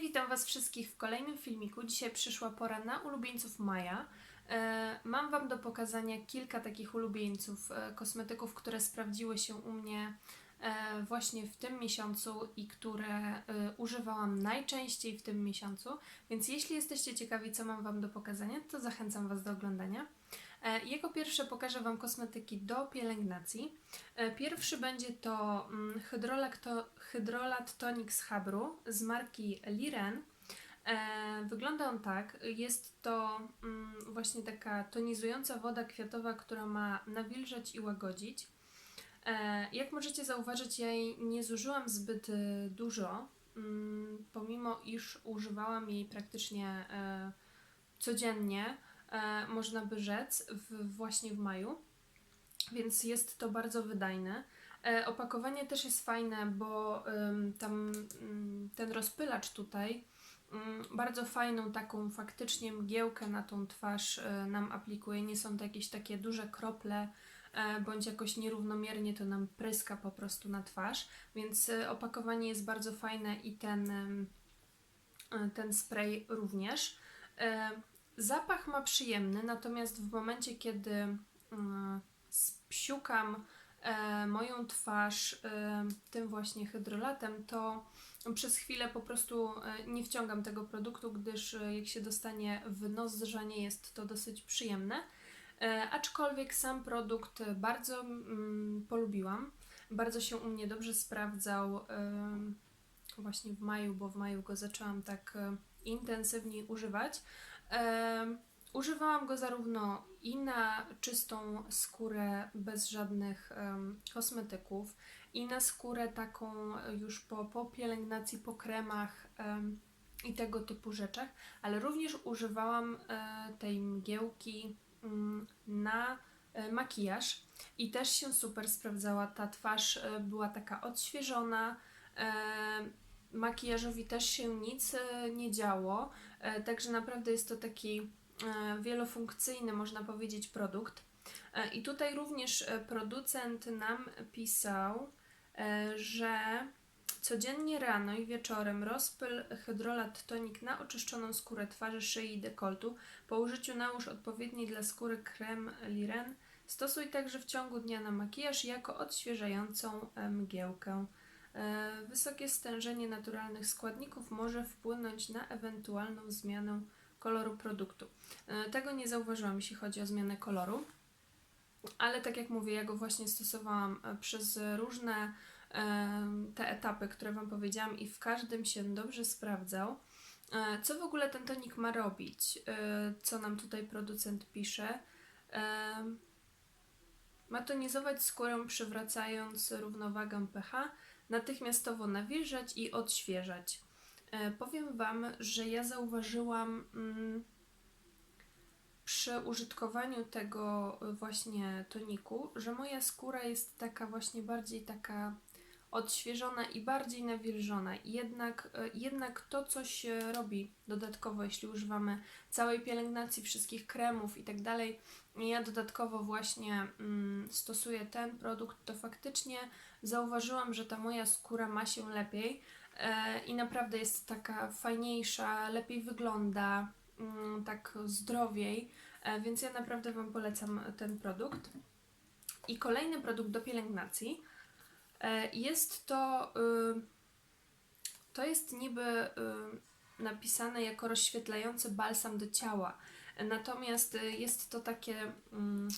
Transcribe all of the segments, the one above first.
Witam Was wszystkich w kolejnym filmiku. Dzisiaj przyszła pora na ulubieńców Maja. E, mam Wam do pokazania kilka takich ulubieńców, e, kosmetyków, które sprawdziły się u mnie e, właśnie w tym miesiącu i które używałam najczęściej w tym miesiącu. Więc jeśli jesteście ciekawi, co mam Wam do pokazania, to zachęcam Was do oglądania. E, Jako pierwsze pokażę Wam kosmetyki do pielęgnacji. E, Pierwszy będzie to mm, Hydrolat, to, Hydrolat Tonic z Habru z marki Liren. E, Wygląda on tak. Jest to mm, właśnie taka tonizująca woda kwiatowa, która ma nawilżać i łagodzić. Jak możecie zauważyć, ja jej nie zużyłam zbyt e, dużo, mm, pomimo iż używałam jej praktycznie codziennie, można by rzec, w, właśnie w maju więc jest to bardzo wydajne. E, opakowanie też jest fajne, bo tam ym, ten rozpylacz tutaj ym, bardzo fajną taką faktycznie mgiełkę na tą twarz e, nam aplikuje. Nie są to jakieś takie duże krople, e, bądź jakoś nierównomiernie to nam pryska po prostu na twarz, więc e, opakowanie jest bardzo fajne i ten, e, ten spray również. Zapach ma przyjemny, natomiast w momencie, kiedy mm, spsiukam e, moją twarz e, tym właśnie hydrolatem, to przez chwilę po prostu e, nie wciągam tego produktu, gdyż jak się dostanie w nos, że nie jest to dosyć przyjemne. Aczkolwiek sam produkt bardzo mm, polubiłam. Bardzo się u mnie dobrze sprawdzał właśnie w maju, bo w maju go zaczęłam tak intensywniej używać. Używałam go zarówno i na czystą skórę bez żadnych kosmetyków, i na skórę taką już po, po pielęgnacji, po kremach em, i tego typu rzeczach, ale również używałam e, tej mgiełki mm, na e, makijaż i też się super sprawdzała. Ta twarz e, była taka odświeżona. Makijażowi też się nic e, nie działo, e, także naprawdę jest to taki e, wielofunkcyjny, można powiedzieć, produkt. I tutaj również producent nam pisał, że codziennie rano i wieczorem rozpyl hydrolat tonik na oczyszczoną skórę twarzy, szyi i dekoltu. Po użyciu nałóż odpowiedni dla skóry krem Liren. Stosuj także w ciągu dnia na makijaż jako odświeżającą mgiełkę. E, Wysokie stężenie naturalnych składników może wpłynąć na ewentualną zmianę koloru produktu. E, Tego nie zauważyłam, jeśli chodzi o zmianę koloru, ale tak jak mówię, ja go właśnie stosowałam e, przez różne te etapy, które Wam powiedziałam, i w każdym się dobrze sprawdzał. Co w ogóle ten tonik ma robić? Co nam tutaj producent pisze? Ma tonizować skórę, przywracając równowagę pH, natychmiastowo nawilżać i odświeżać. E, powiem Wam, że ja zauważyłam mm, przy użytkowaniu tego y, właśnie toniku, że moja skóra jest taka właśnie bardziej taka odświeżona i bardziej nawilżona. Jednak, e, jednak to e, robi dodatkowo, jeśli używamy całej pielęgnacji, wszystkich kremów i tak dalej. Ja dodatkowo właśnie mm, stosuję ten produkt, to faktycznie zauważyłam, że ta moja skóra ma się lepiej e, i naprawdę jest taka fajniejsza, lepiej wygląda, mm, tak zdrowiej, e, więc ja naprawdę Wam polecam ten produkt. I kolejny produkt do pielęgnacji jest to, y, to jest niby y, napisane jako rozświetlający balsam do ciała. Natomiast y, jest to takie, mm,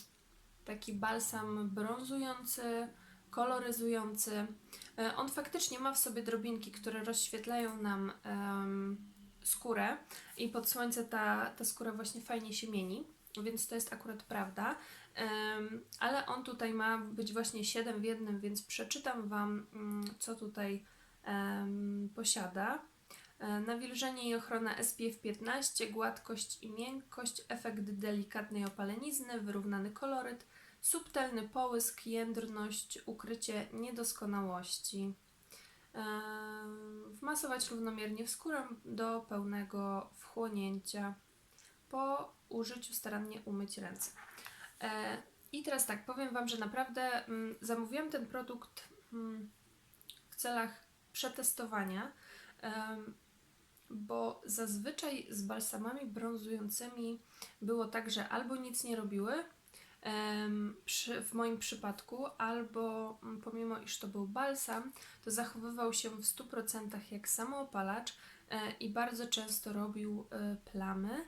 taki balsam brązujący, koloryzujący. E, On faktycznie ma w sobie drobinki, które rozświetlają nam skórę i pod słońce ta, ta skóra właśnie fajnie się mieni, więc to jest akurat prawda. Ale on tutaj ma być właśnie 7 w jednym, więc przeczytam Wam, mm, co tutaj posiada. E, Nawilżenie i ochrona SPF 15, gładkość i miękkość, efekt delikatnej opalenizny, wyrównany koloryt, subtelny połysk, jędrność, ukrycie niedoskonałości. Wmasować równomiernie w skórę do pełnego wchłonięcia. Po użyciu starannie umyć ręce. E, I teraz tak, powiem Wam, że naprawdę mm, zamówiłam ten produkt mm, w celach przetestowania. Bo zazwyczaj z balsamami brązującymi było tak, że albo nic nie robiły, w moim przypadku, albo mm, pomimo iż to był balsam, to zachowywał się w 100% jak samoopalacz e, i bardzo często robił e, plamy.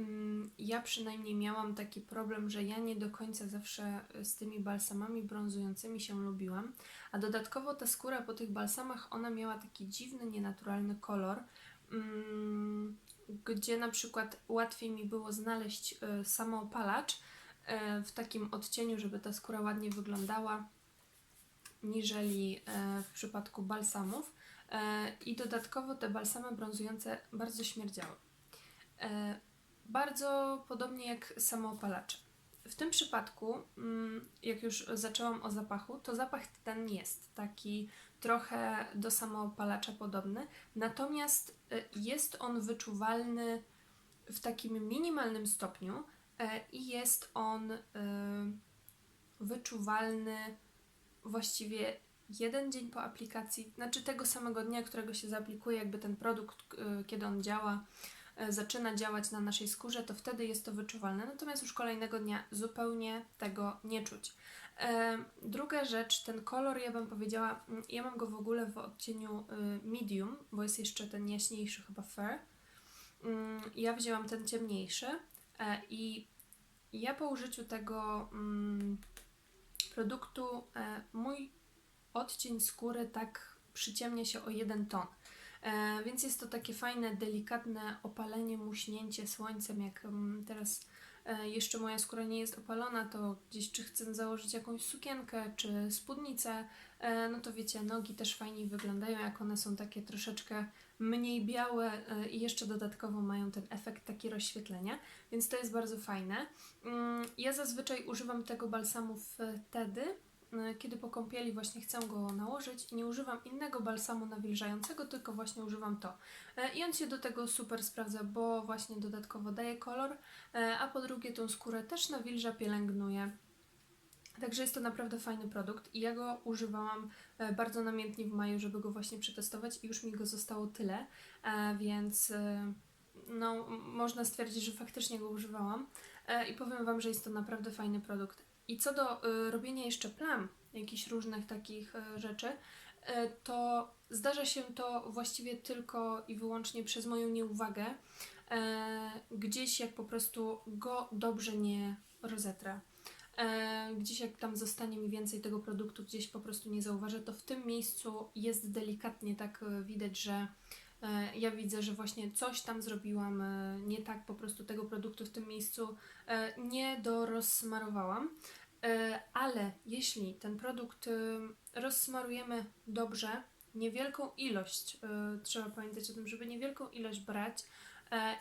Mm, Ja przynajmniej miałam taki problem, że ja nie do końca zawsze e, z tymi balsamami brązującymi się lubiłam, a dodatkowo ta skóra po tych balsamach, ona miała taki dziwny, nienaturalny kolor, mm, gdzie na przykład łatwiej mi było znaleźć y, samoopalacz y, w takim odcieniu, żeby ta skóra ładnie wyglądała, niżeli w przypadku balsamów. I dodatkowo te balsamy brązujące bardzo śmierdziały. Bardzo podobnie jak samoopalacze. W tym przypadku, mm, jak już zaczęłam o zapachu, to zapach ten jest taki trochę do samoopalacza podobny, natomiast y, jest on wyczuwalny w takim minimalnym stopniu y, i jest on y, wyczuwalny właściwie jeden dzień po aplikacji, znaczy tego samego dnia, którego się zaaplikuje, jakby ten produkt, kiedy on działa, zaczyna działać na naszej skórze, to wtedy jest to wyczuwalne. Natomiast już kolejnego dnia zupełnie tego nie czuć. E, Druga rzecz, ten kolor, ja bym powiedziała, mm, ja mam go w ogóle w odcieniu y, medium, bo jest jeszcze ten jaśniejszy, chyba fair. Mm, Ja wzięłam ten ciemniejszy e, i ja po użyciu tego mm, produktu e, mój odcień skóry tak przyciemnia się o jeden ton. E, więc jest to takie fajne, delikatne opalenie, muśnięcie słońcem, jak mm, teraz e, jeszcze moja skóra nie jest opalona, to gdzieś czy chcę założyć jakąś sukienkę, czy spódnicę, e, no to wiecie, nogi też fajniej wyglądają, jak one są takie troszeczkę mniej białe i jeszcze dodatkowo mają ten efekt taki rozświetlenia, więc to jest bardzo fajne. Mm, Ja zazwyczaj używam tego balsamu wtedy, kiedy po kąpieli właśnie chcę go nałożyć i nie używam innego balsamu nawilżającego, tylko właśnie używam to. E, I on się do tego super sprawdza, bo właśnie dodatkowo daje kolor, e, a po drugie tą skórę też nawilża, pielęgnuje. Także jest to naprawdę fajny produkt i ja go używałam e, bardzo namiętnie w maju, żeby go właśnie przetestować i już mi go zostało tyle, więc no, można stwierdzić, że faktycznie go używałam i powiem Wam, że jest to naprawdę fajny produkt. I co do e, robienia jeszcze plam, jakichś różnych takich e, rzeczy, e, to zdarza się to właściwie tylko i wyłącznie przez moją nieuwagę. Gdzieś jak po prostu go dobrze nie rozetrę. Gdzieś jak tam zostanie mi więcej tego produktu, gdzieś po prostu nie zauważę, to w tym miejscu jest delikatnie tak widać, że ja widzę, że właśnie coś tam zrobiłam e, nie tak, po prostu tego produktu w tym miejscu e, nie dorozsmarowałam. E, Ale jeśli ten produkt e, rozsmarujemy dobrze, niewielką ilość, e, trzeba pamiętać o tym, żeby niewielką ilość brać e,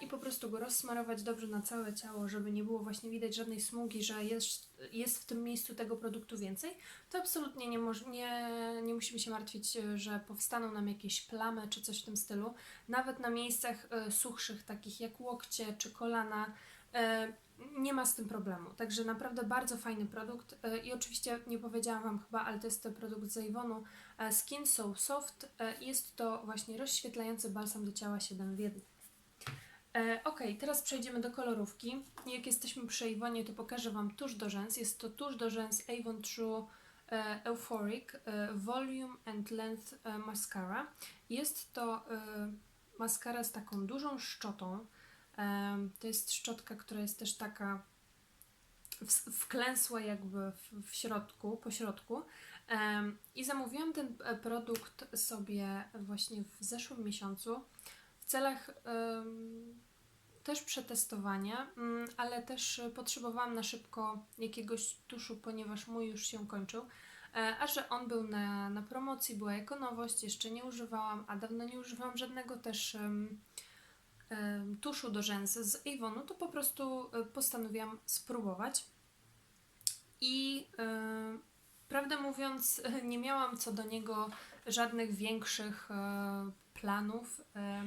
i po prostu go rozsmarować dobrze na całe ciało, żeby nie było właśnie widać żadnej smugi, że jest, jest w tym miejscu tego produktu więcej, to absolutnie nie, moż- nie, nie musimy się martwić, e, że powstaną nam jakieś plamy czy coś w tym stylu. Nawet na miejscach e, suchszych, takich jak łokcie czy kolana, e, nie ma z tym problemu. Także naprawdę bardzo fajny produkt e, i oczywiście nie powiedziałam Wam chyba, ale to jest to produkt z Avonu e, Skin So Soft. E, Jest to właśnie rozświetlający balsam do ciała 7 w 1. E, ok, teraz przejdziemy do kolorówki. Jak jesteśmy przy Avonie, to pokażę Wam tusz do rzęs. Jest to tusz do rzęs Avon True e, Euphoric e, Volume and Length Mascara. Jest to maskara z taką dużą szczotą. To jest szczotka, która jest też taka wklęsła jakby w, środku, po środku. I zamówiłam ten produkt sobie właśnie w zeszłym miesiącu celach też przetestowania, mm, ale też potrzebowałam na szybko jakiegoś tuszu, ponieważ mój już się kończył. E, A że on był na, na promocji, była jako nowość, jeszcze nie używałam, a dawno nie używałam żadnego też em, em, tuszu do rzęs z Avonu, to po prostu e, postanowiłam spróbować. I e, prawdę mówiąc, nie miałam co do niego żadnych większych e, planów e,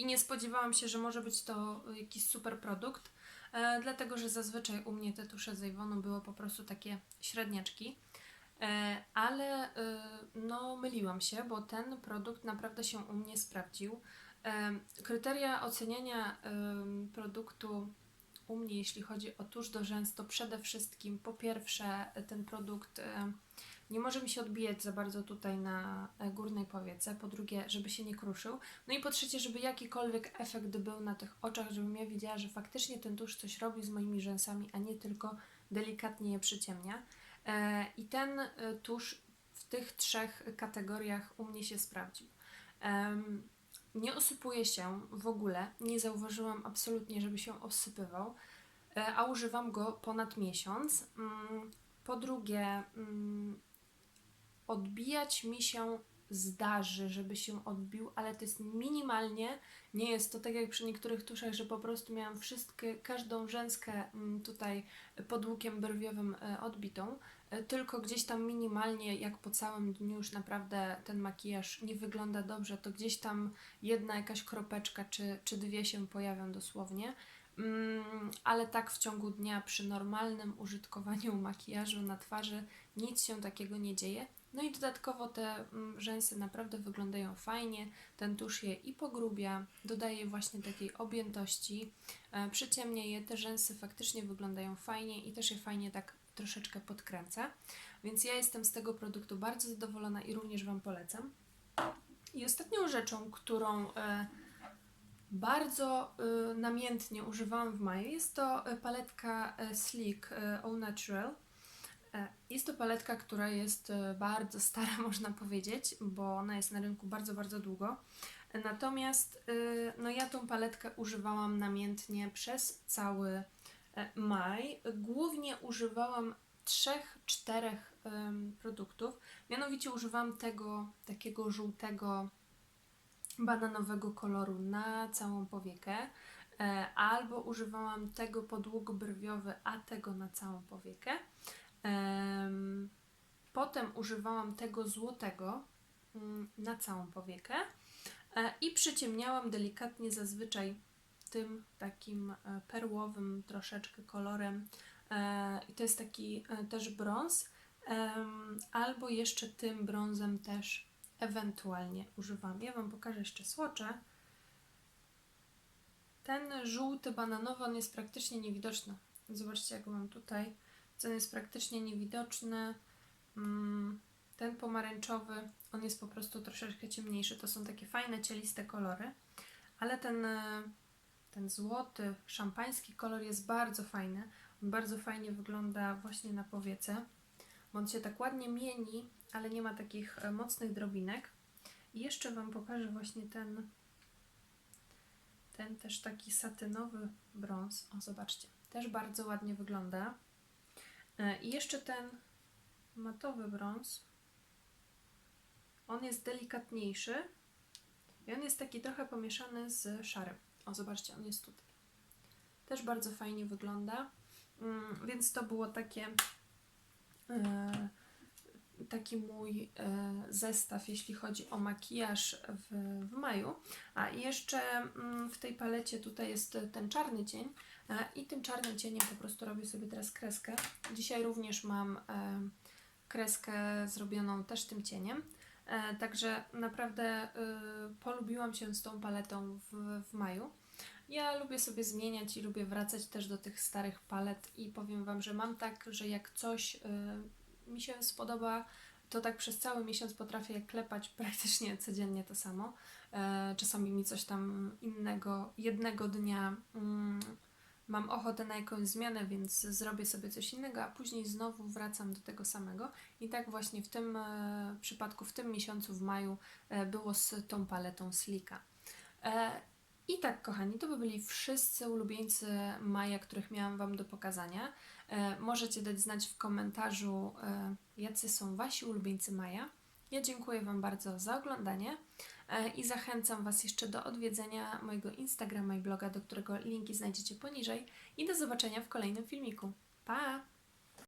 i nie spodziewałam się, że może być to jakiś super produkt, e, dlatego że zazwyczaj u mnie te tusze z Avonu były po prostu takie średniaczki. E, ale e, no myliłam się, bo ten produkt naprawdę się u mnie sprawdził. Em, Kryteria oceniania em, produktu u mnie, jeśli chodzi o tusz do rzęs, to przede wszystkim po pierwsze ten produkt em, nie może mi się odbijać za bardzo tutaj na e, górnej powiece, po drugie, żeby się nie kruszył, no i po trzecie, żeby jakikolwiek efekt był na tych oczach, żebym ja wiedziała, że faktycznie ten tusz coś robi z moimi rzęsami, a nie tylko delikatnie je przyciemnia. E, I ten e, tusz w tych trzech kategoriach u mnie się sprawdził. Nie osypuje się w ogóle, nie zauważyłam absolutnie, żeby się osypywał, a używam go ponad miesiąc. Mm, Po drugie, mm, odbijać mi się zdarzy, żeby się odbił, ale to jest minimalnie. Nie jest to tak jak przy niektórych tuszach, że po prostu miałam wszystkie, każdą rzęskę mm, tutaj pod łukiem brwiowym e, odbitą, e, tylko gdzieś tam minimalnie, jak po całym dniu już naprawdę ten makijaż nie wygląda dobrze, to gdzieś tam jedna jakaś kropeczka czy, czy dwie się pojawią dosłownie. Mm, ale tak w ciągu dnia przy normalnym użytkowaniu makijażu na twarzy nic się takiego nie dzieje. No i dodatkowo te mm, rzęsy naprawdę wyglądają fajnie. Ten tusz je i pogrubia, dodaje właśnie takiej objętości, e, przyciemnia je. Te rzęsy faktycznie wyglądają fajnie i też je fajnie tak troszeczkę podkręca. Więc ja jestem z tego produktu bardzo zadowolona i również Wam polecam. I ostatnią rzeczą, którą e, bardzo y, namiętnie używałam w maju. Jest to paletka Sleek All Natural. E, Jest to paletka, która jest y, bardzo stara, można powiedzieć, bo ona jest na rynku bardzo, bardzo długo. Natomiast y, no ja tą paletkę używałam namiętnie przez cały e, maj. Głównie używałam trzech, czterech produktów. Mianowicie używam tego takiego żółtego bananowego koloru na całą powiekę, e, albo używałam tego podłóg brwiowy, a tego na całą powiekę. Em, Potem używałam tego złotego mm, na całą powiekę e, i przyciemniałam delikatnie zazwyczaj tym takim e, perłowym troszeczkę kolorem. E, I to jest taki też brąz. Albo jeszcze tym brązem też ewentualnie używam. Ja Wam pokażę jeszcze słocze. Ten żółty bananowy, on jest praktycznie niewidoczny. Zobaczcie, jak mam tutaj. Ten jest praktycznie niewidoczny. Mm, Ten pomarańczowy, on jest po prostu troszeczkę ciemniejszy. To są takie fajne, cieliste kolory. Ale ten, e, ten złoty, szampański kolor jest bardzo fajny. On bardzo fajnie wygląda właśnie na powiece. On się tak ładnie mieni, ale nie ma takich e, mocnych drobinek. I jeszcze Wam pokażę właśnie ten, ten też taki satynowy brąz. O, zobaczcie, też bardzo ładnie wygląda. E, I jeszcze ten matowy brąz. On jest delikatniejszy i on jest taki trochę pomieszany z szarym. O, zobaczcie, on jest tutaj. Też bardzo fajnie wygląda. Mm, Więc to było takie e, taki mój e, zestaw, jeśli chodzi o makijaż w, w maju. A jeszcze mm, w tej palecie tutaj jest ten czarny cień i tym czarnym cieniem po prostu robię sobie teraz kreskę. Dzisiaj również mam e, kreskę zrobioną też tym cieniem. E, Także naprawdę e, polubiłam się z tą paletą w, w maju. Ja lubię sobie zmieniać i lubię wracać też do tych starych palet i powiem Wam, że mam tak, że jak coś mi się spodoba, to tak przez cały miesiąc potrafię klepać praktycznie codziennie to samo. E, czasami mi coś tam innego, jednego dnia mm, mam ochotę na jakąś zmianę, więc zrobię sobie coś innego, a później znowu wracam do tego samego. I tak właśnie w tym e, przypadku, w tym miesiącu, w maju, e, było z tą paletą Slika. E, i tak, kochani, to by byli wszyscy ulubieńcy Maja, których miałam Wam do pokazania. Możecie dać znać w komentarzu, jacy są Wasi ulubieńcy Maja. Ja dziękuję Wam bardzo za oglądanie e, i zachęcam Was jeszcze do odwiedzenia mojego Instagrama i bloga, do którego linki znajdziecie poniżej. I do zobaczenia w kolejnym filmiku. Pa!